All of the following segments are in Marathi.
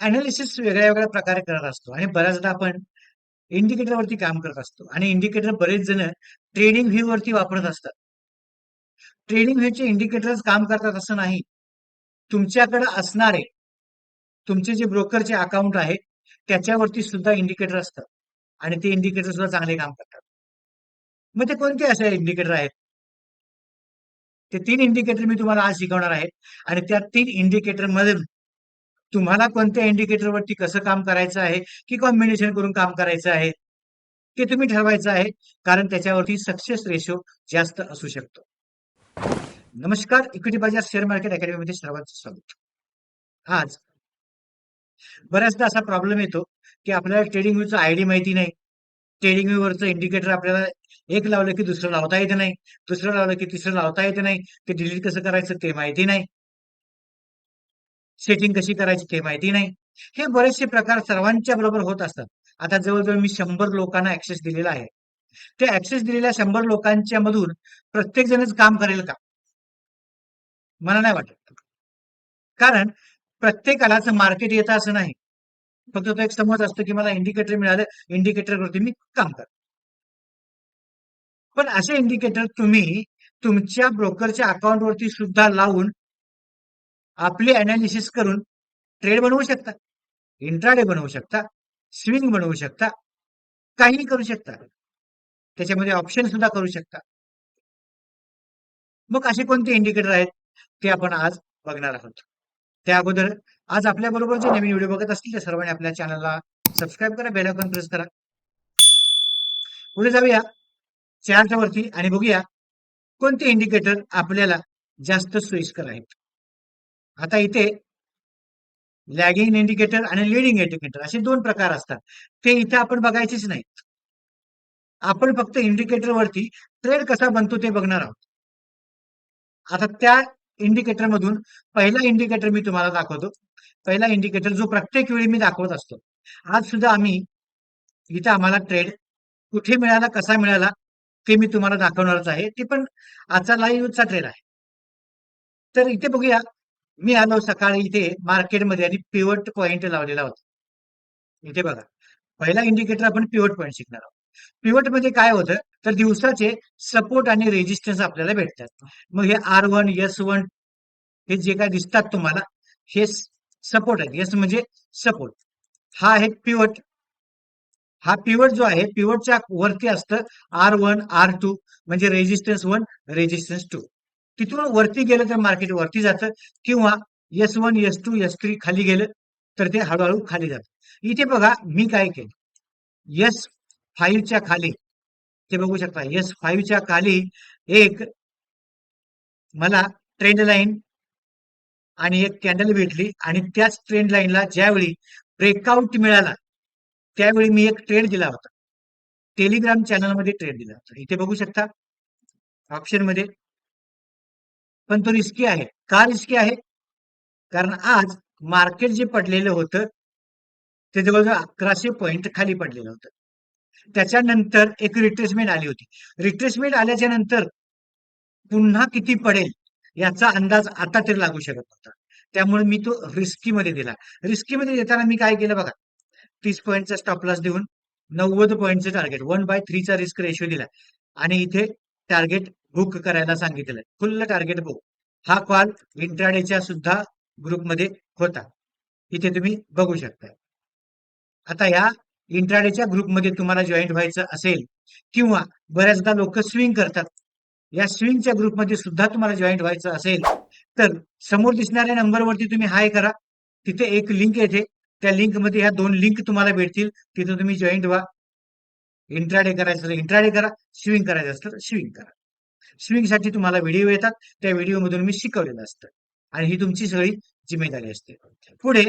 अनालिसिस वेगळ्या वेगळ्या प्रकारे करत असतो. आणि बऱ्याचदा आपण इंडिकेटर वरती काम करत असतो. आणि इंडिकेटर बरेच जण ट्रेडिंग व्ह्यू वरती वापरत असतात. ट्रेडिंग व्ह्यूचे इंडिकेटर्स काम करतात असं नाही. तुमच्याकडे असणारे तुमचे जे ब्रोकरचे अकाउंट आहे त्याच्यावरती सुद्धा इंडिकेटर असतात. आणि ते इंडिकेटर सुद्धा चांगले काम करतात. मग ते कोणते असे इंडिकेटर आहेत? ते तीन इंडिकेटर मी तुम्हाला आज शिकवणार आहे. आणि त्या तीन इंडिकेटर मधून तुम्हाला कोणत्या इंडिकेटरवरती कसं काम करायचं आहे? की कॉम्बिनेशन करून काम करायचं आहे? ते तुम्ही ठरवायचं आहे. कारण त्याच्यावरती सक्सेस रेशो जास्त असू शकतो. नमस्कार. इक्विटी बाजार शेअर मार्केट अकॅडमीमध्ये सर्वांचं स्वागत. आज बऱ्याचदा असा प्रॉब्लेम येतो की आपल्याला ट्रेडिंग व्ह्यूचं आयडी माहिती नाही. ट्रेडिंग व्ह्यूवरचं इंडिकेटर आपल्याला एक लावलं की दुसरं लावता येत नाही. दुसरं लावलं की तिसरं लावता येत नाही. ते डिलीट कसं करायचं ते माहिती नाही. सेटिंग कशी करायची ते माहिती नाही. हे बरेचसे प्रकार सर्वांच्या बरोबर होत असतात. आता जवळजवळ मी शंभर लोकांना ऍक्सेस दिलेला आहे. ते ऍक्सेस दिलेल्या शंभर लोकांच्या मधून प्रत्येक जणच काम करेल का? मला नाही वाटत. कारण प्रत्येकालाच मार्केट येतं असं नाही. फक्त तो एक समज असतो की मला इंडिकेटर मिळालं इंडिकेटर वरती मी काम कर पण असे इंडिकेटर तुम्ही तुमच्या ब्रोकरच्या अकाउंट वरती सुद्धा लावून आपले अनालिसिस करून ट्रेड बनवू शकता इंट्राडे बनवू शकता स्विंग बनवू शकता काहीही करू शकता. त्याच्यामध्ये ऑप्शन सुद्धा करू शकता. मग असे कोणते इंडिकेटर आहेत ते आपण आज बघणार आहोत? त्या अगोदर आज आपल्या बरोबर जे नवीन व्हिडिओ बघत असतील त्या सर्वांनी आपल्या चॅनलला सबस्क्राईब करा बेल आयकॉन प्रेस करा. पुढे जाऊया चार्टवरती आणि बघूया कोणते इंडिकेटर आपल्याला जास्त सोयीस्कर आहेत. आता इथे लॅगिंग इंडिकेटर आणि लिडिंग इंडिकेटर असे दोन प्रकार असतात. ते इथे आपण बघायचेच नाहीत आपण फक्त इंडिकेटर वरती ट्रेड कसा बनतो ते बघणार आहोत. आता त्या इंडिकेटर मधून पहिला इंडिकेटर मी तुम्हाला दाखवतो. पहिला इंडिकेटर जो प्रत्येक वेळी मी दाखवत असतो. आज सुद्धा आम्ही इथं आम्हाला ट्रेड कुठे मिळाला कसा मिळाला ते मी तुम्हाला दाखवणारच आहे. ते पण आजचा लाईव्हचा ट्रेड आहे. तर इथे बघूया. मी आलो सकाळी इथे मार्केटमध्ये आणि पिवट पॉइंट लावलेला होता. इथे बघा. पहिला इंडिकेटर आपण पिवट पॉइंट शिकणार आहोत. पिवटमध्ये काय होतं? तर दिवसाचे सपोर्ट आणि रेजिस्टन्स आपल्याला भेटतात. मग हे आर वन एस वन हे जे काय दिसतात तुम्हाला हे सपोर्ट आहेत. एस म्हणजे सपोर्ट हा आहे पिवट हा पिवट जो आहे पिवटच्या वरती असतं आर वन आर टू म्हणजे रेजिस्टन्स वन रेजिस्टन्स टू तिथून वरती गेलं तर मार्केट वरती जातं. किंवा S one S two S three खाली गेलं तर ते हळूहळू खाली जातं. इथे बघा मी काय केलं? एस फाईव्हच्या खाली ते बघू शकता एस फाईव्हच्या खाली एक मला ट्रेंड लाईन आणि एक कॅन्डल भेटली. आणि त्याच ट्रेंड लाईनला ज्यावेळी ब्रेकआउट मिळाला त्यावेळी मी एक ट्रेड दिला होता. टेलिग्राम चॅनलमध्ये ट्रेड दिला होता. इथे बघू शकता ऑप्शनमध्ये पण तो रिस्की आहे. का रिस्की आहे? कारण आज मार्केट जे पडलेलं होतं ते जवळजवळ अकराशे पॉईंट खाली पडलेलं होतं. त्याच्यानंतर एक रिट्रेसमेंट आली होती. रिट्रेसमेंट आल्याच्यानंतर पुन्हा किती पडेल याचा अंदाज आता तरी लागू शकत नव्हता. त्यामुळे मी तो रिस्कीमध्ये दिला. रिस्की मध्ये देताना मी काय केलं बघा? तीस पॉईंटचा स्टॉप लॉस देऊन नव्वद पॉईंटचं टार्गेट वन बाय थ्रीचा रिस्क रेशो दिला. आणि इथे टार्गेट बुक करायला सांगितलंय. फुल्ल टार्गेट बुक हा कॉल इंट्राडेच्या सुद्धा ग्रुपमध्ये होता. इथे तुम्ही बघू शकता आता या इंट्राडेच्या ग्रुपमध्ये तुम्हाला जॉईन व्हायचं असेल किंवा बऱ्याचदा लोक स्विंग करतात. या स्विंगच्या ग्रुपमध्ये सुद्धा तुम्हाला जॉईन व्हायचं असेल तर समोर दिसणाऱ्या नंबरवरती तुम्ही हाय करा. तिथे एक लिंक येते. त्या लिंकमध्ये ह्या दोन लिंक तुम्हाला भेटतील. तिथे तुम्ही जॉईंट व्हा. इंट्राडे करायचं तर इंट्राडे करा. स्विंग करायचं असलं तर स्विंग करा. स्विंगसाठी तुम्हाला व्हिडिओ येतात त्या व्हिडिओ मधून मी शिकवलेलं असतं. आणि ही तुमची सगळी जिम्मेदारी असते. पुढे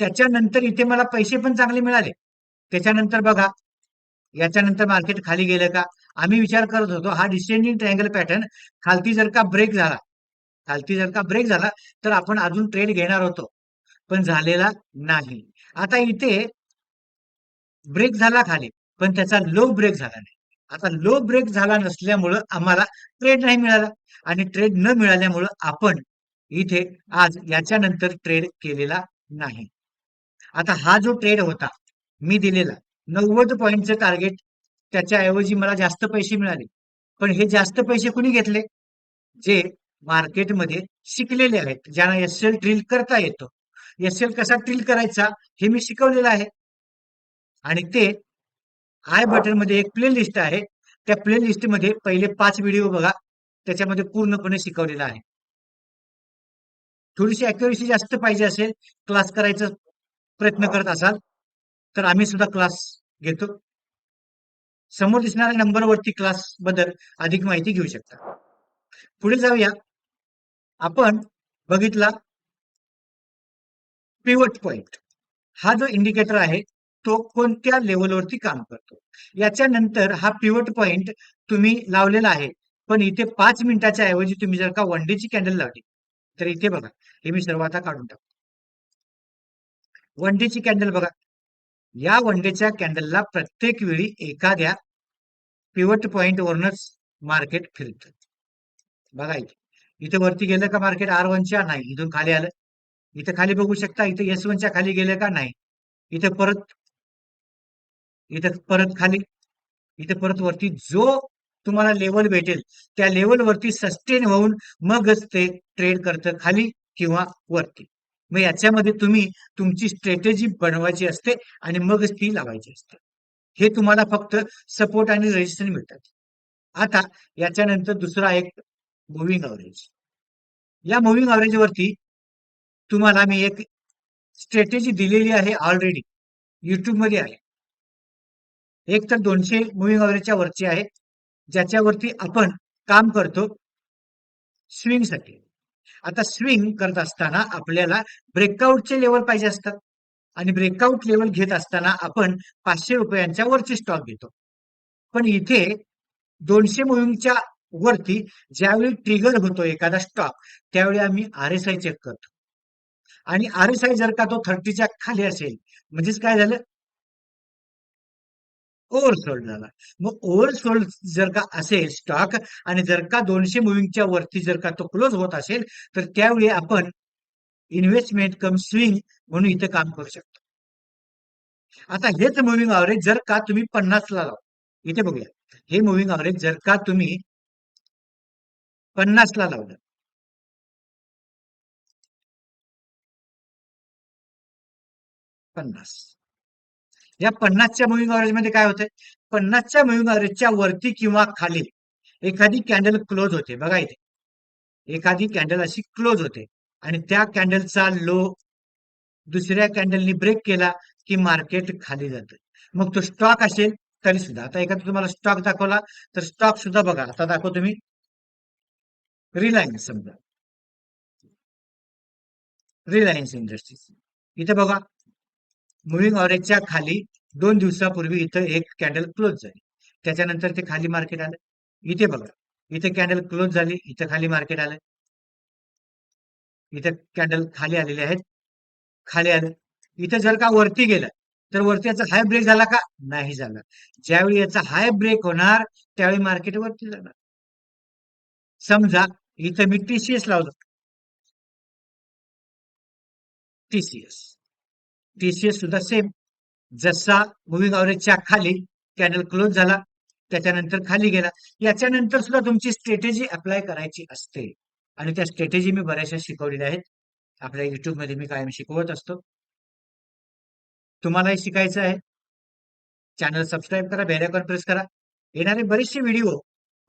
त्याच्यानंतर इथे मला पैसे पण चांगले मिळाले. त्याच्यानंतर बघा याच्यानंतर मार्केट खाली गेलं का? आम्ही विचार करत होतो हा डिसेंडिंग ट्रायंगल पॅटर्न खालती जर का ब्रेक झाला खालती जर का ब्रेक झाला तर आपण अजून ट्रेड घेणार होतो. पण झालेला नाही. आता इथे ब्रेक झाला खाली पण त्याचा लो ब्रेक झाला नाही. आता लो ब्रेक झाला नसल्यामुळं आम्हाला ट्रेड नाही मिळाला. आणि ट्रेड न मिळाल्यामुळं आपण इथे आज याच्यानंतर ट्रेड केलेला नाही. आता हा जो ट्रेड होता मी दिलेला नव्वद पॉईंटचं टार्गेट त्याच्याऐवजी मला जास्त पैसे मिळाले. पण हे जास्त पैसे कुणी घेतले? जे मार्केटमध्ये शिकलेले आहेत ज्यांना एस एल ड्रिल करता येतो. एस एल कसा ड्रिल करायचा हे मी शिकवलेलं आहे. आणि ते आय बटनमध्ये एक प्ले लिस्ट आहे. त्या प्ले लिस्टमध्ये पहिले पाच व्हिडिओ बघा. त्याच्यामध्ये पूर्णपणे शिकवलेला आहे. थोडीशी अॅक्युरेसी जास्त पाहिजे असेल क्लास करायचा प्रयत्न करत असाल तर आम्ही सुद्धा क्लास घेतो. समोर दिसणाऱ्या नंबरवरती क्लासबद्दल अधिक माहिती घेऊ शकता. पुढे जाऊया. आपण बघितला पिवट पॉइंट हा जो इंडिकेटर आहे तो कोणत्या लेवलवरती काम करतो? याच्यानंतर हा पिवट पॉइंट तुम्ही लावलेला आहे. पण इथे पाच मिनिटाच्या ऐवजी तुम्ही जर का वन ची कॅन्डल लावली तर इथे बघा हे मी सर्व आता काढून टाकतो. वन ची कॅन्डल बघा. या वन डेच्या कॅन्डलला प्रत्येक वेळी एखाद्या पिवट पॉइंट वरूनच मार्केट फिरत. बघा इथे. इथे वरती गेलं का मार्केट आर वनच्या नाही. इथून खाली आलं. इथं खाली बघू शकता. इथे एस वनच्या खाली गेलं का? नाही. इथे परत इथे परत खाली. इथे परत वरती जो तुम्हाला लेवल भेटेल त्या लेवलवरती सस्टेन होऊन मगच ते ट्रेड करतं खाली किंवा वरती. मग याच्यामध्ये तुम्ही तुमची स्ट्रॅटेजी बनवायची असते आणि मगच ती लावायची असते. हे तुम्हाला फक्त सपोर्ट आणि रेजिस्टन्स मिळतात. आता याच्यानंतर दुसरा एक मुव्हिंग अवरेज या मुव्हिंग अवरेजवरती तुम्हाला मी एक स्ट्रॅटेजी दिलेली आहे ऑलरेडी युट्यूबमध्ये आहे. एक तर दोनशे मुव्हिंग अवरेजच्या वरची आहे ज्याच्यावरती आपण काम करतो स्विंगसाठी आता स्विंग करत असताना आपल्याला ब्रेकआउटचे लेवल पाहिजे असतात. आणि ब्रेकआउट लेवल घेत असताना आपण पाचशे रुपयांच्या वरची स्टॉक घेतो. पण इथे दोनशे मुव्हिंगच्या वरती ज्यावेळी ट्रिगर होतो एखादा स्टॉक त्यावेळी आम्ही आर एस आय चेक करतो. आणि आर एस आय जर का तो थर्टीच्या खाली असेल म्हणजेच काय झालं? ओव्हरसोल्ड झाला. मग ओव्हरसोल्ड जर का असेल स्टॉक आणि जर का दोनशे मुव्हिंगच्या वरती जर का तो क्लोज होत असेल तर त्यावेळी आपण इन्व्हेस्टमेंट कम स्विंग म्हणून इथे काम करू शकतो. आता हेच मुव्हिंग अवरेज जर का तुम्ही पन्नासला लाव. इथे बघूया. हे मुव्हिंग अवरेज जर का तुम्ही पन्नासला लावलं. पन्नास. या पन्नासच्या मुव्हिंगमध्ये काय होतंय? पन्नासच्या मुव्हिंग अवरेजच्या वरती किंवा खाली एखादी कॅन्डल क्लोज होते. बघा इथे. एखादी कॅन्डल अशी क्लोज होते. आणि त्या कॅन्डलचा लो दुसऱ्या कॅन्डलनी ब्रेक केला की मार्केट खाली जातं. मग तो स्टॉक असेल तरी सुद्धा. आता एखादा तुम्हाला स्टॉक दाखवला तर स्टॉक सुद्धा बघा. आता दाखव तुम्ही रिलायन्स समजा. रिलायन्स इंडस्ट्रीज इथे बघा. मुव्हिंग ऑरेंजच्या खाली दोन दिवसापूर्वी इथं एक कॅन्डल क्लोज झाली. त्याच्यानंतर ते खाली मार्केट आलं. इथे बघा इथे कॅन्डल क्लोज झाली इथं खाली मार्केट आलं. इथं कॅन्डल खाली आलेले आहेत खाली आलं. इथं जर का वरती गेलं तर वरती याचा हाय ब्रेक झाला का? नाही झाला. ज्यावेळी याचा हाय ब्रेक होणार त्यावेळी मार्केट वरती जाणार. समजा इथं मी टीसीएस लावलं. टीसीएस टीसीएस सुद्धा सेम जसा मुव्हिंग अवरेजच्या खाली कॅनल क्लोज झाला त्याच्यानंतर खाली गेला. याच्यानंतर सुद्धा तुमची स्ट्रॅटेजी अप्लाय करायची असते. आणि त्या स्ट्रॅटेजी मी बऱ्याचशा शिकवलेल्या आहेत. आपल्या युट्यूबमध्ये मी कायम शिकवत असतो. तुम्हालाही शिकायचं आहे. चॅनल सबस्क्राईब करा बेलायकॉन प्रेस करा. येणारे बरेचसे व्हिडिओ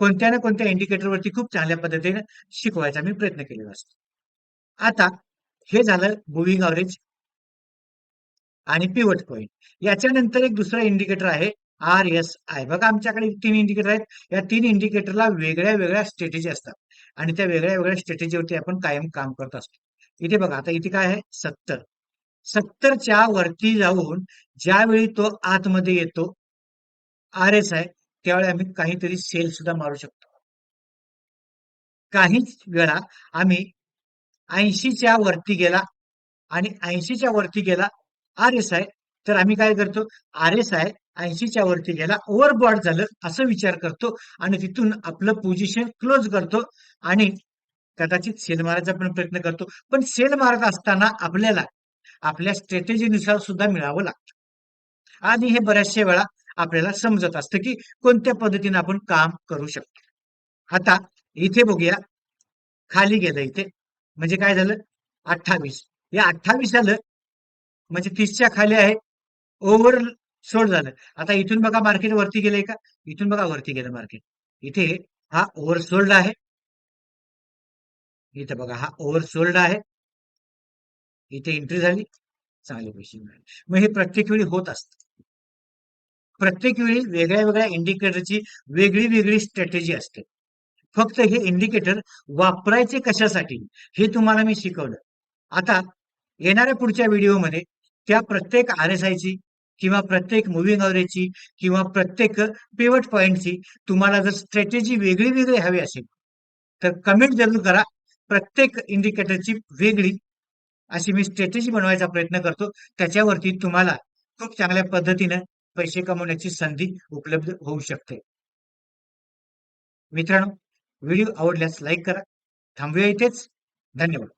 कोणत्या ना कोणत्या इंडिकेटरवरती खूप चांगल्या पद्धतीने शिकवायचा मी प्रयत्न केलेला असतो. आता हे झालं मुव्हिंग अवरेज आणि पिवट पॉईंट याच्यानंतर एक दुसरा इंडिकेटर आहे आर एस आय बघा आमच्याकडे तीन इंडिकेटर आहेत. या तीन इंडिकेटरला वेगळ्या वेगळ्या स्ट्रॅटेजी असतात. आणि त्या वेगळ्या वेगळ्या स्ट्रॅटेजीवरती आपण कायम काम करत असतो. इथे बघा आता इथे काय आहे? सत्तर. सत्तरच्या वरती जाऊन ज्यावेळी तो आतमध्ये येतो आर एस आय त्यावेळी आम्ही काहीतरी सेल सुद्धा मारू शकतो. काहीच वेळा आम्ही ऐंशीच्या वरती गेला आणि ऐंशीच्या वरती गेला आर एस आय. तर आम्ही काय करतो? आर एस आय ऐंशीच्या वरती गेला ओव्हरबॉड झालं असं विचार करतो आणि तिथून आपलं पोझिशन क्लोज करतो आणि कदाचित सेल मारायचा पण प्रयत्न करतो. पण सेल मारत असताना आपल्याला आपल्या स्ट्रॅटेजीनुसार सुद्धा मिळावं लागतं. आणि हे बऱ्याचशा वेळा आपल्याला समजत असतं की कोणत्या पद्धतीने आपण काम करू शकतो. आता इथे बघूया. खाली गेलं इथे. म्हणजे काय झालं? अठ्ठावीस. या अठ्ठावीस आलं म्हणजे तीसच्या खाली आहे. ओव्हर सोड झालं. आता इथून बघा मार्केट वरती गेलंय का? इथून बघा वरती गेलं मार्केट इथे हा ओव्हर सोल्ड आहे. इथे बघा हा ओव्हर सोल्ड आहे. इथे एंट्री झाली. चांगले पैसे मिळाले मग हे प्रत्येक वेळी होत असत. प्रत्येक वेळी वेगळ्या वेगळ्या इंडिकेटरची वेगळी वेगळी स्ट्रॅटेजी असते. फक्त हे इंडिकेटर वापरायचे कशासाठी हे तुम्हाला मी शिकवलं. आता येणाऱ्या पुढच्या व्हिडिओमध्ये त्या प्रत्येक आर एस आयची किंवा प्रत्येक मुव्हिंग अवरेजची किंवा प्रत्येक पिवट पॉईंटची तुम्हाला जर स्ट्रॅटेजी वेगळी वेगळी हवी असेल तर कमेंट जरूर करा. प्रत्येक इंडिकेटरची वेगळी अशी मी स्ट्रॅटेजी बनवायचा प्रयत्न करतो. त्याच्यावरती तुम्हाला खूप चांगल्या पद्धतीनं पैसे कमवण्याची संधी उपलब्ध होऊ शकते. मित्रांनो व्हिडिओ आवडल्यास लाईक करा. थांबूया इथेच. धन्यवाद.